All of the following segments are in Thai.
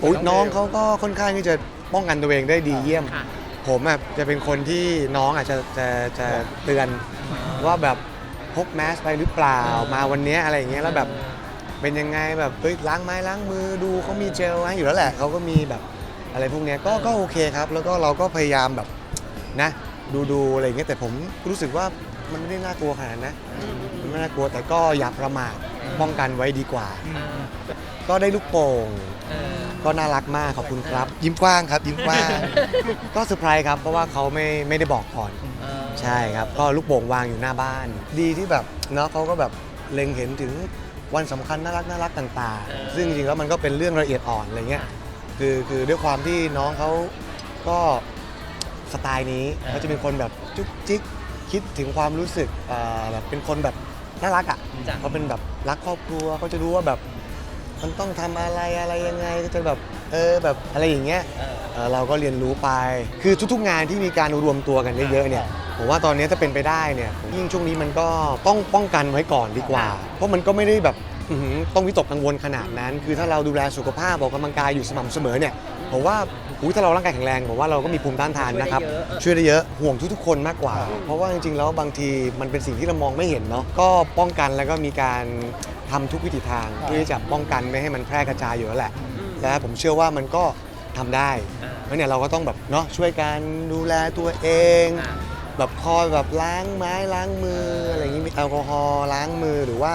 โอ๊ยกับน้องบลเขาก็ค่อนข้างที่จะป้องกันตัวเองได้ดีเยี่ยม ค่ะ ผมอะจะเป็นคนที่น้องอาจจะจะจะเตือนว่าแบบพกแมสไปหรือเปล่ามาวันเนี้ยอะไรอย่างเงี้ยแล้วแบบเป็นยังไงแบบเฮ้ยล้างไม้ล้างมือดูเขามีเจลให้อยู่แล้วแหละเขาก็มีแบบอะไรพวกเนี้ยก็ก็โอเคครับ แล้วก็เราก็พยายามแบบนะดูดูอะไรอย่างเงี้ยแต่ผมรู้สึกว่ามันไม่ได้น่ากลัวขนาดนั้นนะมันไม่น่ากลัวแต่ก็อย่าประมาท ป้องกันไว้ดีกว่าอ่าก็ได้ลูกโป่งเออก็น่ารักมากขอบคุณครับ ยิ้มกว้างครับ ยิ้มกว้าง ก็เซอร์ไพรส์ครับ เพราะว่าเขาไม่ไม่ได้บอกก่อนเออใช่ครับ ก็ลูกโป่งวางอยู่หน้าบ้าน ดีที่แบบเนาะเขาก็แบบเล็งเห็นถึงวันสำคัญน่ารักน่ารักต่างๆ ซึ่งจริงๆแล้วมันก็เป็นเรื่องละเอียดอ่อนอะไรเงี้ยคือคือด้วยความที่น้องเขาก็สไตล์นี้เขาจะเป็นคนแบบจุ๊กจิ๊กคิดถึงความรู้สึกเอ่อแบบเป็นคนแบบ น่ารักอะจ้ะ เขาเป็นแบบรักครอบครัวเขาจะรู้ว่าแบบ มันต้องทำอะไรอะไรยังไงก็จะแบบเออแบบอะไรอย่างเงี้ย เออ เอ่อเราก็เรียนรู้ไป คือทุกๆงานที่มีการรวมตัวกันเยอะๆเนี่ย ผมว่าตอนนี้ถ้าเป็นไปได้เนี่ย ยิ่งช่วงนี้มันก็ต้องป้องกันไว้ก่อนดีกว่า เพราะมันก็ไม่ได้แบบอื้อหือ ต้องวิตกกังวลขนาดนั้น คือถ้าเราดูแลสุขภาพออกกำลังกายอยู่สม่ำเสมอเนี่ยผมว่าอุ๊ยถ้าเราร่างกายแข็งแรงผมว่าเราก็มีภูมิต้านทานนะครับ ช่วยได้เยอะห่วงทุกๆคนมากกว่า เพราะว่าจริงๆแล้วบางทีมันเป็นสิ่งที่เรามองไม่เห็นเนาะก็ป้องกันแล้วก็มีการทำทุกวิถีทางเพื่อที่จะป้องกันไม่ให้มันแพร่กระจายอยู่แล้วแหละและผมเชื่อว่ามันก็ทำได้อ่าเพราะเนี่ยเราก็ต้องแบบเนาะช่วยกันดูแลตัวเองอ่าแบบคอยแบบล้างไม้ล้างมืออะไรอย่างนี้มีแอลกอฮอล์ล้างมือหรือว่า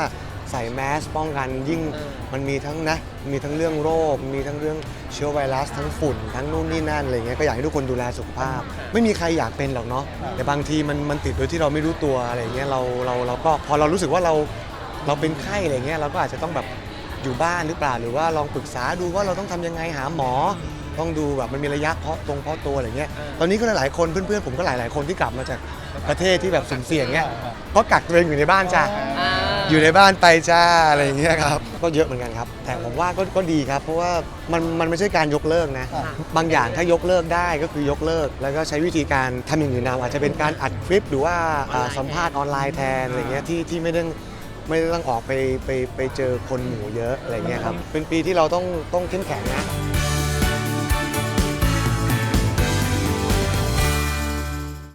ใส่แมสป้องกันยิ่งเออมันมีทั้งนะ มีทั้งเรื่องโรค มีทั้งเรื่องเชื้อไวรัสทั้งฝุ่น ทั้งนู่นนี่นั่นอะไรเงี้ยก็อยากให้ทุกคนดูแลสุขภาพ ไม่มีใครอยากเป็นหรอกเนาะแต่บางทีมันมันติดโดยที่เราไม่รู้ตัวอะไรเงี้ยเราเราเราก็พอเรารู้สึกว่าเราเราเป็นไข้อะไรเงี้ยเราก็อาจจะต้องแบบอยู่บ้านหรือเปล่าหรือว่าลองปรึกษาดูว่าเราต้องทำยังไงหาหมอ ต้องดูแบบมันมีระยะเพาะตรงเพาะตัวอะไรเงี้ยเออตอนนี้ก็หลายๆคนเพื่อนๆผมก็หลายๆคนที่กลับมาจากประเทศที่แบบสุ่มเสี่ยงเงี้ยก็กักตัวเองอยู่ในบ้านจ้าอ่า อยู่ในบ้านไปจ้าอะไรอย่างเงี้ยครับ ก็เยอะเหมือนกันครับ แต่ผมว่าก็ก็ดีครับ เพราะว่ามันมันไม่ใช่การยกเลิกนะ บางอย่างถ้ายกเลิกได้ก็คือยกเลิก แล้วก็ใช้วิธีการทำอย่างอื่นเอาอาจจะเป็นการอัดคลิปหรือว่าอ่าสัมภาษณ์ออนไลน์แทนอะไรเงี้ยที่ที่ไม่ต้องไม่ต้องออกไปไปไปเจอคนหมู่เยอะอะไรเงี้ยครับเป็นปีที่เราต้องต้องเข้มแข็งนะ